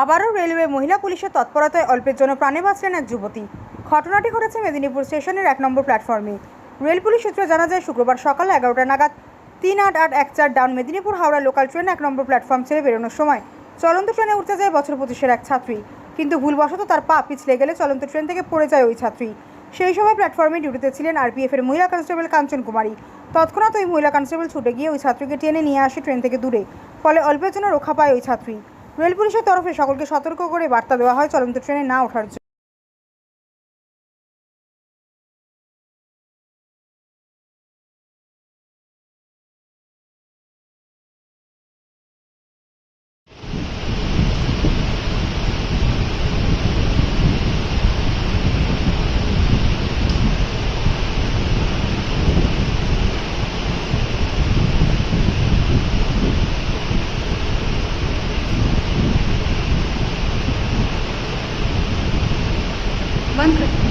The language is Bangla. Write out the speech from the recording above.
আবারও রেলওয়ে মহিলা পুলিশের তৎপরতায় অল্পের জন্য প্রাণে বাঁচলেন এক যুবতী। ঘটনাটি ঘটেছে মেদিনীপুর স্টেশনের এক নম্বর প্ল্যাটফর্মে। রেল পুলিশ সূত্রে জানা যায়, শুক্রবার সকাল এগারোটা নাগাদ তিন আট আট এক চার down Medinipur Howrah local train এক নম্বর প্ল্যাটফর্ম ছেড়ে বেরোনোর সময় চলন্ত ট্রেনে উঠতে যায় বছর পঁচিশের এক ছাত্রী। কিন্তু ভুলবশত তার পা পিছলে গেলে চলন্ত ট্রেন থেকে পড়ে যায় ওই ছাত্রী। সেই সময় প্ল্যাটফর্মে ডিউটিতে ছিলেন আরপিএফের মহিলা কনস্টেবল কাঞ্চন কুমারী। তৎক্ষণাৎ ওই মহিলা কনস্টেবল ছুটে গিয়ে ওই ছাত্রীকে টেনে নিয়ে আসে ট্রেন থেকে দূরে। ফলে অল্পের জন্য রক্ষা পায় ওই ছাত্রী। রেল পুলিশের তরফে সকলকে সতর্ক করে বার্তা দেওয়া হয় চলন্ত ট্রেনে না ওঠার জন্য। बंद कर